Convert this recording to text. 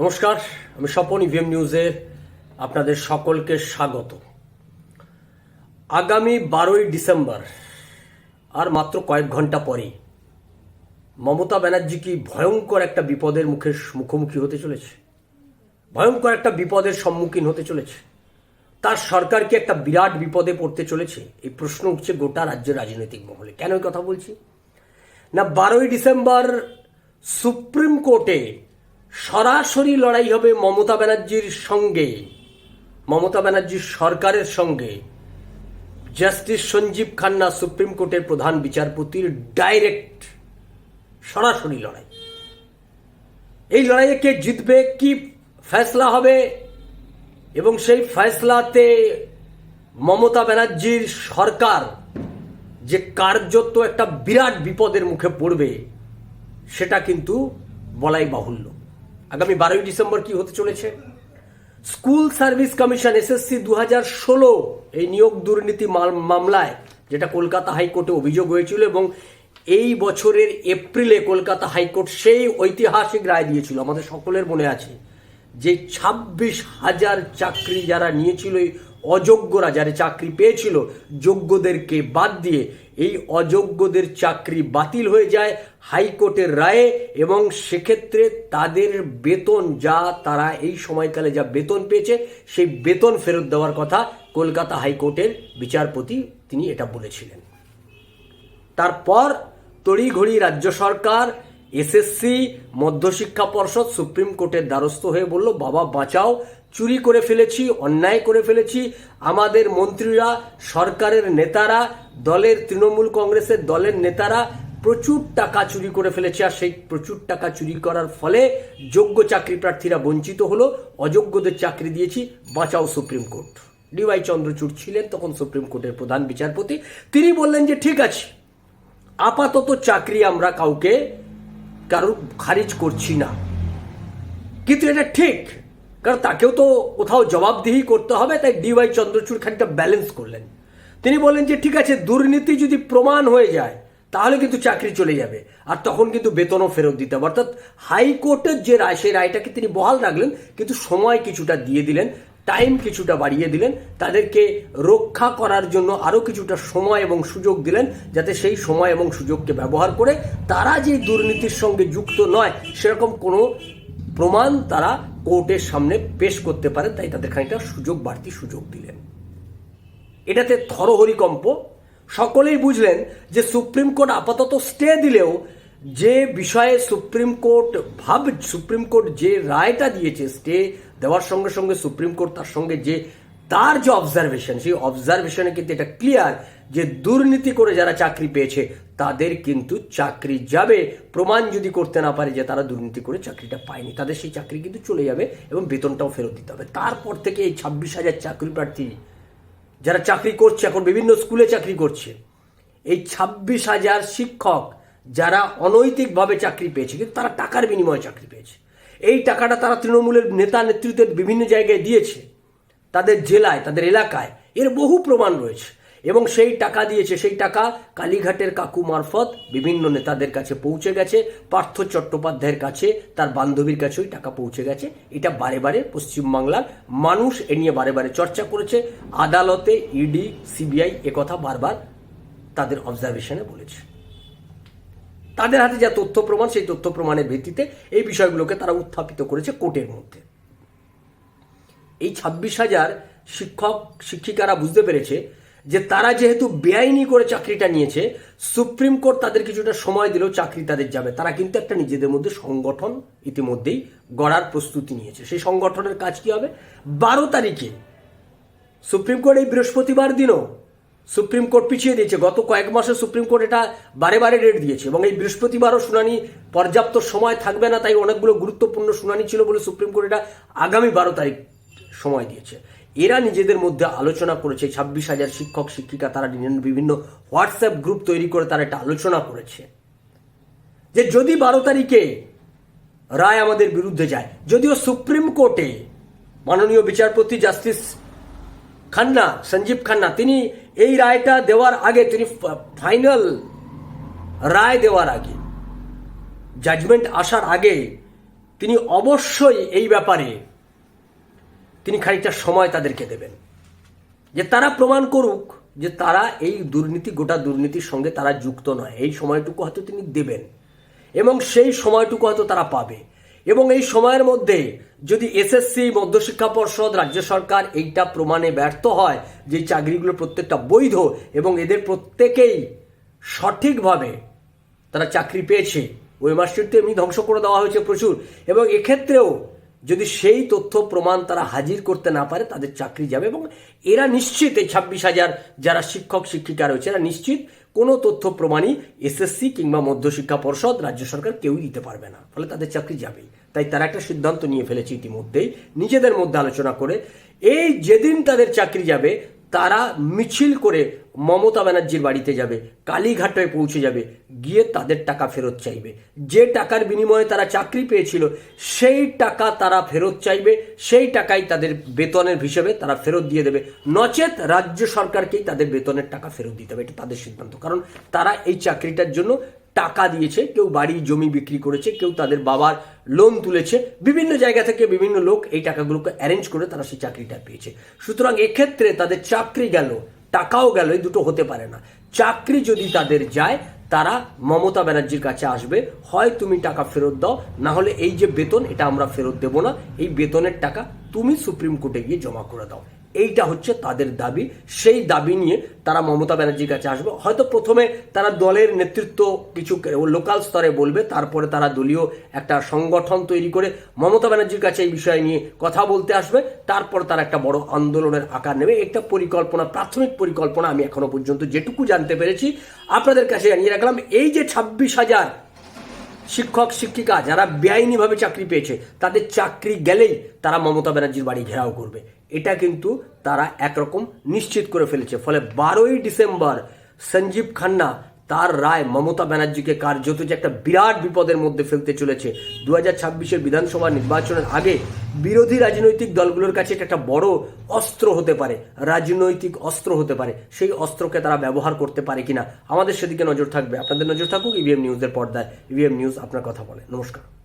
নমস্কার, আমি স্বপন ইভিএম নিউজে আপনাদের সকলকে স্বাগত। আগামী বারোই ডিসেম্বর, আর মাত্র কয়েক ঘণ্টা পরেই, মমতা ব্যানার্জি কি ভয়ঙ্কর একটা বিপদের মুখে মুখোমুখি হতে চলেছে? ভয়ঙ্কর একটা বিপদের সম্মুখীন হতে চলেছে? তার সরকার কি একটা বিরাট বিপদে পড়তে চলেছে? এই প্রশ্ন উঠছে গোটা রাজ্যের রাজনৈতিক মহলে। কেন কথা বলছি? না, বারোই ডিসেম্বর সুপ্রিম কোর্টে সরাসরি লড়াই হবে মমতা ব্যানার্জির সঙ্গে, মমতা ব্যানার্জির সরকারের সঙ্গে। জাস্টিস সঞ্জীব খান্না সুপ্রিম কোর্টের প্রধান বিচারপতির ডাইরেক্ট সরাসরি লড়াই। এই লড়াইয়ে কে জিতবে, কি ফেসলা হবে, এবং সেই ফয়সলাতে মমতা ব্যানার্জির সরকার যে কার্যত একটা বিরাট বিপদের মুখে পড়বে, সেটা কিন্তু বলাই বাহুল্য। আগামী বারোই ডিসেম্বর কি হতে চলেছে? স্কুল সার্ভিস কমিশন, এসএসসি দু হাজার ষোলো এই নিয়োগ দুর্নীতি মাল- মামলায়, যেটা কলকাতা হাইকোর্টে অভিযোগ হয়েছিল এবং এই বছরের এপ্রিলে কলকাতা হাইকোর্ট সেই ঐতিহাসিক রায় দিয়েছিল। আমাদের সকলের মনে আছে যে ছাব্বিশ হাজার চাকরি যারা নিয়েছিল অযোগ্যরা যারা চাকরি পেয়েছিল, যোগ্যদেরকে বাদ দিয়ে এই অযোগ্যদের চাকরি বাতিল হয়ে যায় হাইকোর্টের রায়ে এবং সেক্ষেত্রে তাদের বেতন যা তারা এই সময়কালে যা বেতন পেয়েছে, সেই বেতন ফেরত দেওয়ার কথা কলকাতা হাইকোর্টের বিচারপতি তিনি এটা বলেছিলেন। তারপর তড়িঘড়ি রাজ্য সরকার, এসএসসি, মধ্যশিক্ষা পর্ষদ, সুপ্রিম কোর্টের দ্বারস্থ হয়ে বলল, বাবা, বাঁচাও চুরি করে ফেলেছি, অন্যায় করে ফেলেছি। আমাদের মন্ত্রীরা, সরকারের নেতারা, দলের তৃণমূল কংগ্রেসের দলের নেতারা প্রচুর টাকা চুরি করে ফেলেছে আর সেই প্রচুর টাকা চুরি করার ফলে যোগ্য চাকরি প্রার্থীরা বঞ্চিত হলো, অযোগ্যদের চাকরি দিয়েছি, বাঁচাও সুপ্রিম কোর্ট। ডিওয়াই চন্দ্রচূড় ছিলেন তখন সুপ্রিম কোর্টের প্রধান বিচারপতি। তিনি বললেন যে, ঠিক আছে, আপাতত চাকরি আমরা কাউকে, কারোর খারিজ করছি না। কিন্তু এটা ঠিক। কারণ তাকেও তো কোথাও জবাবদিহি করতে হবে, তাই ডিওয়াই চন্দ্রচূড় খানিকটা ব্যালেন্স করলেন। তিনি বললেন যে, ঠিক আছে, দুর্নীতি যদি প্রমাণ হয়ে যায়, তাহলে কিন্তু চাকরি চলে যাবে। আর তখন কিন্তু বেতনও ফেরত দিতে হবে। অর্থাৎ হাইকোর্টের যে রায়, সেই রায়টাকে তিনি বহাল রাখলেন, কিন্তু সময় কিছুটা দিয়ে দিলেন টাইম কিছুটা বাড়িয়ে দিলেন, তাদেরকে রক্ষা করার জন্য আরও কিছুটা সময় এবং সুযোগ দিলেন, যাতে সেই সময় এবং সুযোগকে ব্যবহার করে তারা যে দুর্নীতির সঙ্গে যুক্ত নয়, সেরকম কোনো প্রমাণ তারা কোর্টের সামনে পেশ করতে পারে তাই তাদের খানিকটা সুযোগ, বাড়তি সুযোগ দিলেন। এটাতে থরহরিকম্প সকলেই বুঝলেন যে সুপ্রিম কোর্ট আপাতত স্টে দিলেও যে বিষয়ে সুপ্রিম কোর্ট ভাব, সুপ্রিম কোর্ট যে রায়টা দিয়েছে স্টে দেওয়ার সঙ্গে সঙ্গে সুপ্রিম কোর্ট তার সঙ্গে যে তার যে অবজারভেশন সেই অবজারভেশনে কিন্তু এটা ক্লিয়ার যে দুর্নীতি করে যারা চাকরি পেয়েছে, তাদের কিন্তু চাকরি যাবে। প্রমাণ যদি করতে না পারে যে তারা দুর্নীতি করে চাকরিটা পায়নি, তাদের সেই চাকরি কিন্তু চলে যাবে এবং বেতনটাও ফেরত দিতে হবে। তারপর থেকে এই ছাব্বিশ হাজার চাকরি প্রার্থী যারা চাকরি করছে, এখন বিভিন্ন স্কুলে চাকরি করছে, এই ছাব্বিশ হাজার শিক্ষক যারা অনৈতিকভাবে চাকরি পেয়েছে, কিন্তু তারা টাকার বিনিময়ে চাকরি পেয়েছে। এই টাকাটা তারা তৃণমূলের নেতা নেতৃত্বের বিভিন্ন জায়গায় দিয়েছে। তাদের জেলায়, তাদের এলাকায় এর বহু প্রমাণ রয়েছে। এবং সেই টাকা দিয়েছে, সেই টাকা কালীঘাটের কাকু মারফত বিভিন্ন নেতাদের কাছে পৌঁছে গেছে, পার্থ চট্টোপাধ্যায়ের কাছে, তার বান্ধবীর কাছে ওই টাকা পৌঁছে গেছে। এটা বারে বারে পশ্চিমবাংলার মানুষ এ নিয়ে বারে বারে চর্চা করেছে। আদালতে ইডি, সিবিআই একথা বারবার তাদের অবজারভেশনে বলেছে। তাদের হাতে যা তথ্য প্রমাণ, সেই তথ্য প্রমাণের ভিত্তিতে এই বিষয়গুলোকে তারা উত্থাপিত করেছে কোর্টের মধ্যে। এই ছাব্বিশ হাজার শিক্ষক, শিক্ষিকারা বুঝতে পেরেছে যে তারা যেহেতু বেআইনি করে চাকরিটা নিয়েছে, সুপ্রিম কোর্ট তাদের কিছুটা সময় দিলেও চাকরি তাদের যাবে। তারা কিন্তু একটা নিজেদের মধ্যে সংগঠন ইতিমধ্যেই গড়ার প্রস্তুতি নিয়েছে। সেই সংগঠনের কাজ কি হবে? বারো তারিখে সুপ্রিম কোর্ট এই বৃহস্পতিবার দিনও সুপ্রিম কোর্ট পিছিয়ে দিয়েছে। গত কয়েক মাসে সুপ্রিম কোর্ট এটা বারে বারে ডেট দিয়েছে এবং এই বৃহস্পতিবারও শুনানি পর্যাপ্ত সময় থাকবে না, তাই অনেকগুলো গুরুত্বপূর্ণ শুনানি ছিল বলে সুপ্রিম কোর্ট এটা আগামী বারো তারিখ সময় দিয়েছে। এরা নিজেদের মধ্যে আলোচনা করেছে। ছাব্বিশ হাজার শিক্ষক, শিক্ষিকা, তারা বিভিন্ন হোয়াটসঅ্যাপ গ্রুপ তৈরি করে তারা একটা আলোচনা করেছে। যে যদি বারো তারিখে রায় আমাদের বিরুদ্ধে যায়, যদিও সুপ্রিম কোর্টে মাননীয় বিচারপতি জাস্টিস খান্না, সঞ্জীব খান্না, তিনি এই রায়টা দেওয়ার আগে, তিনি ফাইনাল রায় দেওয়ার আগে, জাজমেন্ট আসার আগে তিনি অবশ্যই এই ব্যাপারে তিনি খানিকটা সময় তাদেরকে দেবেন। যে তারা প্রমাণ করুক যে তারা এই দুর্নীতি, গোটা দুর্নীতির সঙ্গে তারা যুক্ত নয়। এই সময়টুকু হয়তো তিনি দেবেন এবং সেই সময়টুকু হয়তো তারা পাবে। এবং এই সময়ের মধ্যে যদি এসএসসি, মধ্যশিক্ষা পর্ষদ, রাজ্য সরকার এইটা প্রমাণে ব্যর্থ হয় যে চাকরিগুলো প্রত্যেকটা বৈধ এবং এদের প্রত্যেকেই সঠিকভাবে তারা চাকরি পেয়েছে ওয়েমার্কশিট তো এমনি ধ্বংস করে দেওয়া হয়েছে প্রচুর। এবং এক্ষেত্রেও যদি সেই তথ্য প্রমাণ তারা হাজির করতে না পারে, তাদের চাকরি যাবে এবং এরা নিশ্চিত, এই ছাব্বিশ হাজার যারা শিক্ষক, শিক্ষিকা রয়েছে, এরা নিশ্চিত কোনো তথ্য প্রমাণই এসএসসি কিংবা মধ্যশিক্ষা পর্ষদ, রাজ্য সরকার কেউই দিতে পারবে না। ফলে তাদের চাকরি যাবেই। তাই তারা একটা সিদ্ধান্ত নিয়ে ফেলেছে ইতিমধ্যেই। নিজেদের মধ্যে আলোচনা করে, এই যেদিন তাদের চাকরি যাবে তারা মিছিল করে মমতা ব্যানার্জির বাড়িতে যাবে, কালীঘাটে পৌঁছে যাবে, গিয়ে তাদের টাকা ফেরত চাইবে। যে টাকার বিনিময়ে তারা চাকরি পেয়েছিল, সেই টাকা তারা ফেরত চাইবে, সেই টাকাই তাদের বেতনের হিসেবে তারা ফেরত দিয়ে দেবে। নচেত রাজ্য সরকারকেই তাদের বেতনের টাকা ফেরত দিতে হবে, এটা তাদের সিদ্ধান্ত। কারণ তারা এই চাকরিটার জন্য টাকা দিয়েছে, কেউ বাড়ি, জমি বিক্রি করেছে, কেউ তাদের বাবার লোন তুলেছে। বিভিন্ন জায়গা থেকে বিভিন্ন লোক এই টাকাগুলোকে অ্যারেঞ্জ করে তারা সেই চাকরিটা পেয়েছে। সুতরাং এক্ষেত্রে তাদের চাকরি গেল, টাকাও গেল, এই দুটো হতে পারে না। চাকরি যদি তাদের যায়, তারা মমতা ব্যানার্জির কাছে আসবে, হয় তুমি টাকা ফেরত দাও, না হলে এই যে বেতন, এটা আমরা ফেরত দেব না, এই বেতনের টাকা তুমি সুপ্রিম কোর্টে গিয়ে জমা করে দাও। এইটা হচ্ছে তাদের দাবি। সেই দাবি নিয়ে তারা মমতা ব্যানার্জির কাছে আসবে। হয়তো প্রথমে তারা দলের নেতৃত্ব কিছু লোকাল স্তরে বলবে, তারপরে তারা দলীয় একটা সংগঠন তৈরি করে মমতা ব্যানার্জির কাছে এই বিষয় নিয়ে কথা বলতে আসবে। তারপর তারা একটা বড় আন্দোলনের আকার নেবে। একটা পরিকল্পনা, প্রাথমিক পরিকল্পনা আমি এখনও পর্যন্ত যেটুকু জানতে পেরেছি। আপনাদের কাছে জানিয়ে রাখলাম, এই যে ছাব্বিশ হাজার শিক্ষক, শিক্ষিকা যারা বেআইনিভাবে চাকরি পেয়েছে, তাদের চাকরি গেলেই তারা মমতা ব্যানার্জির বাড়ি ঘেরাও করবে। এটা কিন্তু তারা একরকম নিশ্চিত করে ফেলেছে। ফলে বারোই ডিসেম্বর সঞ্জীব খান্না তার রায় মমতা ব্যানার্জিকে কার্যত যে একটা বিরাট বিপদের মধ্যে ফেলতে চলেছে। দু হাজার ছাব্বিশের বিধানসভা নির্বাচনের আগে বিরোধী রাজনৈতিক দলগুলোর কাছে এটা একটা বড় অস্ত্র হতে পারে, রাজনৈতিক অস্ত্র হতে পারে। সেই অস্ত্রকে তারা ব্যবহার করতে পারে কিনা, আমাদের সেদিকে নজর থাকবে। আপনাদের নজর থাকুক ইভিএম নিউজের পর্দায়। ইভিএম নিউজ আপনার কথা বলে। নমস্কার।